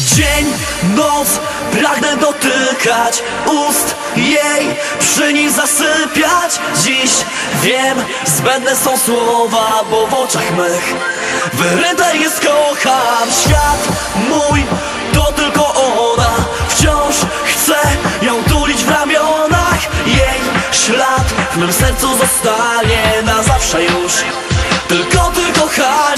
Dzień, noc, pragnę dotykać ust jej, przy nim zasypiać. Dziś wiem, zbędne są słowa, bo w oczach mych Wyryte jest kocham Świat mój, to tylko ona Wciąż chcę ją tulić w ramionach. Jej ślad w mym sercu zostanie na zawsze już. Tylko ty kochanie,